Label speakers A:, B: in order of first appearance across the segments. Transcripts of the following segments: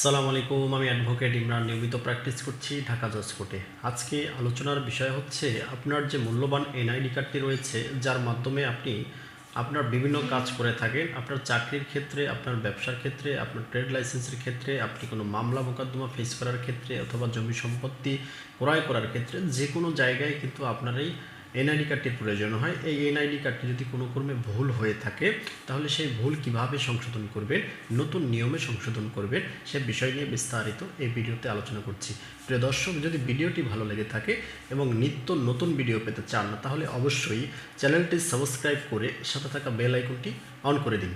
A: সালাম আলাইকুম, আমি অ্যাডভোকেট ইমরান। নিয়মিত প্র্যাকটিস করছি ঢাকা জজ কোর্টে। আজকে আলোচনার বিষয় হচ্ছে আপনার যে মূল্যবান এনআইডি কার্ডটি রয়েছে, যার মাধ্যমে আপনি আপনার বিভিন্ন কাজ করে থাকেন। আপনার চাকরির ক্ষেত্রে, আপনার ব্যবসার ক্ষেত্রে, আপনার ট্রেড লাইসেন্সের ক্ষেত্রে, আপনি কোনো মামলা মোকদ্দমা ফেস করার ক্ষেত্রে, অথবা জমি সম্পত্তি ক্রয় করার ক্ষেত্রে যে কোনো জায়গায় কিন্তু আপনার এই এনআইডি কার্ডটির প্রয়োজন হয়। এই এনআইডি কার্ডটি যদি কোনো ক্রমে ভুল হয়ে থাকে, তাহলে সেই ভুল কীভাবে সংশোধন করবেন, নতুন নিয়মে সংশোধন করবেন, সে বিষয় নিয়ে বিস্তারিত এই ভিডিওতে আলোচনা করছি। প্রিয় দর্শক, যদি ভিডিওটি ভালো লেগে থাকে এবং নিত্য নতুন ভিডিও পেতে চান না তাহলে অবশ্যই চ্যানেলটি সাবস্ক্রাইব করে সাথে থাকা বেল আইকনটি অন করে দিন।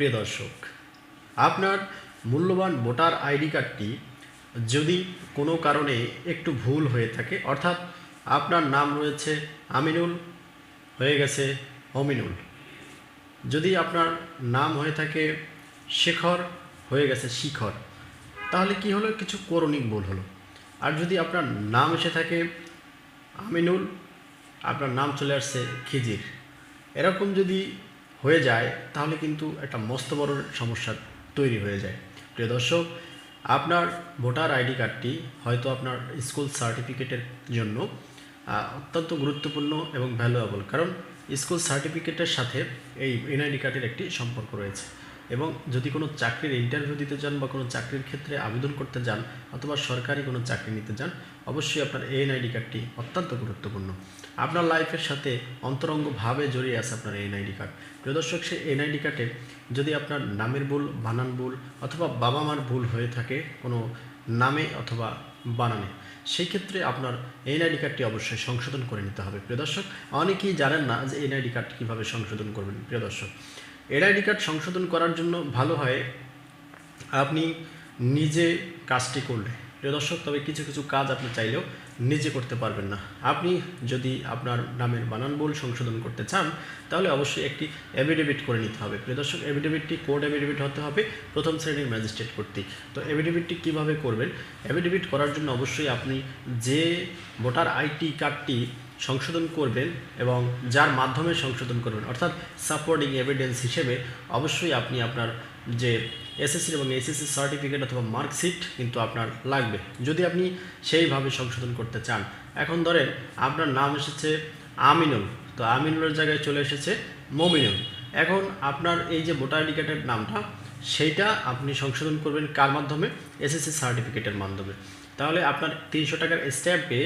A: প্রিয় দর্শক, আপনার মূল্যবান ভোটার আইডি কার্ডটি যদি কোনো কারণে একটু ভুল হয়ে থাকে, অর্থাৎ আপনার নাম রয়েছে আমিনুল, হয়ে গেছে অমিনুল। যদি আপনার নাম হয়ে থাকে শেখর, হয়ে গেছে শিখর, তাহলে কি হলো? কিছু করণিক ভুল হলো। আর যদি আপনার নাম এসে থাকে আমিনুল, আপনার নাম চলে আসছে খিজির। এরকম যদি হয়ে যায়, তাহলে কিন্তু একটা মস্ত বড় সমস্যা তৈরি হয়ে যায়। প্রিয় দর্শক, আপনার ভোটার আইডি কার্ডটি হয়তো আপনার স্কুল সার্টিফিকেটের জন্য অত্যন্ত গুরুত্বপূর্ণ এবং ভ্যালুয়েবল কারণ স্কুল সার্টিফিকেটের সাথে এই এনআইডি কার্ডের একটি সম্পর্ক রয়েছে। এবং যদি কোনো চাকরির ইন্টারভিউ দিতে যান বা কোনো চাকরির ক্ষেত্রে আবেদন করতে যান অথবা সরকারি কোনো চাকরি নিতে যান, অবশ্যই আপনার এনআইডি কার্ডটি অত্যন্ত গুরুত্বপূর্ণ। আপনার লাইফের সাথে অন্তরঙ্গভাবে জড়িয়ে আছে আপনার এনআইডি কার্ড প্রিয় দর্শক, সেই এনআইডি কার্ডে যদি আপনার নামের ভুল, বানান ভুল অথবা বাবা মার ভুল হয়ে থাকে কোনো নামে অথবা বানানে, সেই ক্ষেত্রে আপনার এনআইডি কার্ডটি অবশ্যই সংশোধন করে নিতে হবে। প্রিয় দর্শক, অনেকেই জানেন না যে এনআইডি কার্ড কীভাবে সংশোধন করবেন। প্রিয় দর্শক এনআইডি কার্ড সংশোধন করার জন্য ভালো হয়। আপনি নিজে কাজটি করলে। প্রিয় দর্শক, তবে কিছু কিছু কাজ আপনি চাইলেও নিজে করতে পারবেন না। আপনি যদি আপনার নামের বানান ভুল সংশোধন করতে চান, তাহলে অবশ্যই একটি এভিডেভিট করে নিতে হবে। প্রিয় দর্শক এভিডেভিটটি কোর্ট এভিডেভিট হতে হবে প্রথম শ্রেণির ম্যাজিস্ট্রেট কর্তৃক। তো এভিডেভিটটি কীভাবে করবেন? এভিডেভিট করার জন্য অবশ্যই আপনি যে ভোটার আইটি কার্ডটি সংশোধন করবেন এবং যার মাধ্যমে সংশোধন করবেন, অর্থাৎ সাপোর্টিং এভিডেন্স হিসেবে অবশ্যই আপনি আপনার যে এসএসসি এবং এসএসসি সার্টিফিকেট অথবা মার্কশিট কিন্তু আপনার লাগবে। যদি আপনি সেইভাবে সংশোধন করতে চান, এখন ধরেন আপনার নাম এসেছে আমিনুল, তো আমিনুলের জায়গায় চলে এসেছে মমিনুল। এখন আপনার এই যে ভোটার আইডি কার্ডের নামটা, সেইটা আপনি সংশোধন করবেন কার মাধ্যমে? এসএসসি সার্টিফিকেটের মাধ্যমে। তাহলে আপনার তিনশো টাকার স্ট্যাম্পে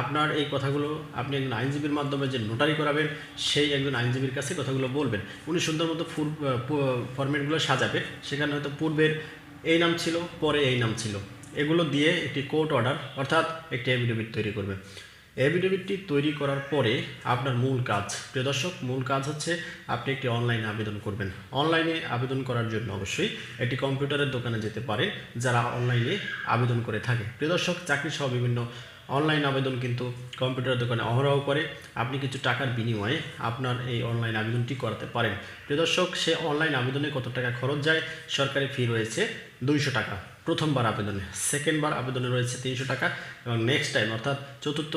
A: আপনার এই কথাগুলো আপনি একজন আইনজীবীর মাধ্যমে যে নোটারি করাবেন, সেই একজন আইনজীবীর কাছে কথাগুলো বলবেন। উনি সুন্দর মতো ফুল ফরম্যাটগুলো সাজাবে। সেখানে হয়তো পূর্বের এই নাম ছিল, পরে এই নাম ছিল। এগুলো দিয়ে একটি কোর্ট অর্ডার অর্থাৎ একটি এভিডেভিট তৈরি করবে। এভিডেভিটটি তৈরি করার পরে আপনার মূল কাজ। প্রিয় দর্শক, মূল কাজ হচ্ছে আপনি একটি অনলাইনে আবেদন করবেন। অনলাইনে আবেদন করার জন্য অবশ্যই একটি কম্পিউটারের দোকানে যেতে পারে, যারা অনলাইনে আবেদন করে থাকে। প্রিয় দর্শক চাকরি সহ বিভিন্ন অনলাইন আবেদন কিন্তু কম্পিউটার দোকানে অহরহ করে। আপনি কিছু টাকার বিনিময়ে আপনার এই অনলাইন আবেদনটি করাতে পারেন। প্রিয় দর্শক, সে অনলাইন আবেদনে কত টাকা খরচ যায়? সরকারি ফি রয়েছে দুইশো টাকা। প্রথমবার আবেদনে সেকেন্ডবার আবেদনে রয়েছে তিনশো টাকা এবং নেক্সট টাইম অর্থাৎ চতুর্থ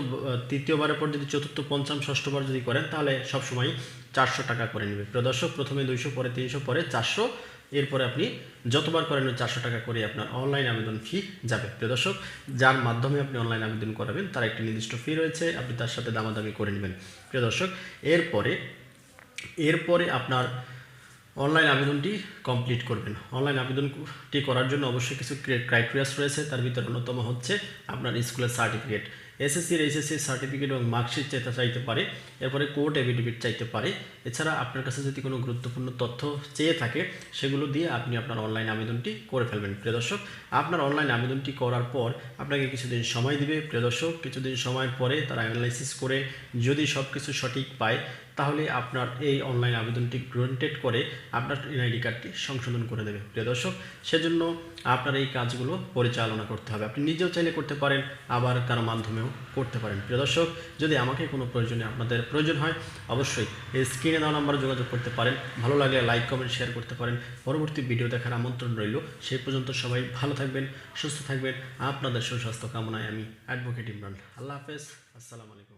A: তৃতীয়বারের পর যদি চতুর্থ, পঞ্চম, ষষ্ঠবার যদি করেন, তাহলে সবসময় চারশো টাকা করে নেবে। প্রিয় দর্শক, প্রথমে দুইশো, পরে তিনশো, পরে চারশো, এরপরে আপনি যতবার করেন ওই চারশো টাকা করে আপনার অনলাইন আবেদন ফি যাবে। প্রিয় দর্শক, যার মাধ্যমে আপনি অনলাইন আবেদন করাবেন, তার একটি নির্দিষ্ট ফি রয়েছে, আপনি তার সাথে দামাদামি করে নেবেন। প্রিয় দর্শক, এরপরে এরপরে আপনার অনলাইন আবেদনটি কমপ্লিট করবেন। অনলাইন আবেদনটি করার জন্য অবশ্যই কিছু ক্রাইটেরিয়াস রয়েছে। তার ভিতরে অন্যতম হচ্ছে আপনার স্কুলের সার্টিফিকেট এসএসসির এইচএসসির সার্টিফিকেট এবং মার্কশিট চাইতে চাইতে পারে। এরপরে কোর্ট এভিডেভিট চাইতে পারে। এছাড়া আপনার কাছে যদি কোনো গুরুত্বপূর্ণ তথ্য চেয়ে থাকে, সেগুলো দিয়ে আপনি আপনার অনলাইন আবেদনটি করে ফেলবেন। প্রিয় দর্শক, আপনার অনলাইন আবেদনটি করার পর আপনাকে কিছুদিন সময় দিবে। প্রিয় দর্শক, কিছুদিন সময়ের পরে তারা অ্যানালাইসিস করে যদি সব কিছু সঠিক পায় তাহলে আপনার এই অনলাইন আবেদনটি গ্রান্টেড করে আপনার এনআইডি কার্ডটি সংশোধন করে দেবে। প্রিয় দর্শক, সেজন্য আপনার এই কাজগুলো পরিচালনা করতে হবে। আপনি নিজেও চাইলে করতে পারেন, আবার কারও মাধ্যমেও করতে পারেন। প্রিয় দর্শক, যদি আমাকে কোনো প্রয়োজনে আপনাদের প্রয়োজন হয়, অবশ্যই এই স্ক্রিনে দেওয়া নাম্বারে যোগাযোগ করতে পারেন। ভালো লাগলে লাইক কমেন্ট শেয়ার করতে পারেন। পরবর্তী ভিডিও দেখার আমন্ত্রণ রইল। সেই পর্যন্ত সবাই ভালো থাকবেন, সুস্থ থাকবেন। আপনাদের সুস্বাস্থ্য কামনায় আমি অ্যাডভোকেট ইমরান। আল্লাহ হাফেজ। আসসালামু আলাইকুম।